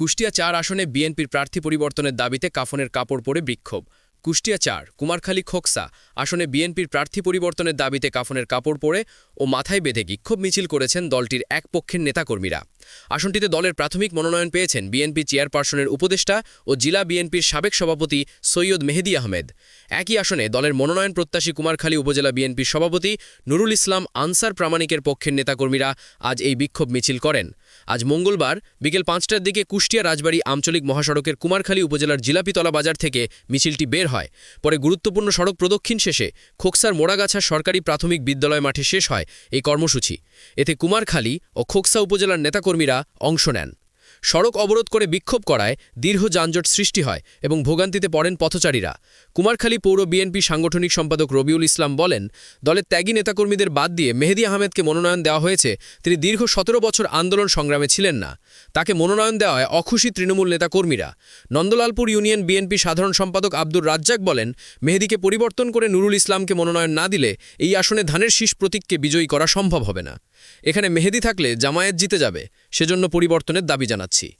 কুষ্টিয়া চার আসনে বিএনপির প্রার্থী পরিবর্তনের দাবিতে কাফনের কাপড় পরে বিক্ষোভ। কুষ্টিয়া চার, কুমারখালী খোকসা, আসনে বিএনপির প্রার্থী পরিবর্তনের দাবিতে কাফনের কাপড় পরে ও মাথায় বেঁধে বিক্ষোভ মিছিল করেছেন দলটির এক পক্ষের নেতাকর্মীরা। আসনটিতে দলের প্রাথমিক মনোনয়ন পেয়েছেন বিএনপি চেয়ারপারসনের উপদেষ্টা ও জেলা বিএনপির সাবেক সভাপতি সৈয়দ মেহেদি আহমেদ। একই আসনে দলের মনোনয়ন প্রত্যাশী কুমারখালী উপজেলা বিএনপির সভাপতি নুরুল ইসলাম আনসার প্রামাণিকের পক্ষের নেতাকর্মীরা আজ এই বিক্ষোভ মিছিল করেন। আজ মঙ্গলবার বিকেল পাঁচটার দিকে কুষ্টিয়া রাজবাড়ী আঞ্চলিক মহাসড়কের কুমারখালী উপজেলার জিলাপিতলা বাজার থেকে মিছিলটি বের হয়। পরে গুরুত্বপূর্ণ সড়ক প্রদক্ষিণ শেষে খোকসার মোড়াগাছা সরকারি প্রাথমিক বিদ্যালয় মাঠে শেষ হয় এই কর্মসূচি। এতে কুমারখালী ও খোকসা উপজেলার নেতাকর্মীরা অংশ নেন। সড়ক অবরোধ করে বিক্ষোভ করায় দীর্ঘ যানজট সৃষ্টি হয় এবং ভোগান্তিতে পড়েন পথচারীরা। কুমারখালী পৌর বিএনপি সাংগঠনিক সম্পাদক রবিউল ইসলাম বলেন, দলের ত্যাগী নেতাকর্মীদের বাদ দিয়ে মেহেদি আহমেদকে মনোনয়ন দেওয়া হয়েছে, তিনি দীর্ঘ সতেরো বছর আন্দোলন সংগ্রামে ছিলেন না। তাকে মনোনয়ন দেওয়ায় অখুশি তৃণমূল নেতাকর্মীরা। নন্দলালপুর ইউনিয়ন বিএনপি সাধারণ সম্পাদক আব্দুর রাজ্জাক বলেন, মেহেদিকে পরিবর্তন করে নুরুল ইসলামকে মনোনয়ন না দিলে এই আসনে ধানের শীষ প্রতীককে বিজয়ী করা সম্ভব হবে না। এখানে মেহেদি থাকলে জামায়াত জিতে যাবে, সেজন্য পরিবর্তনের দাবি জানাচ্ছি আছি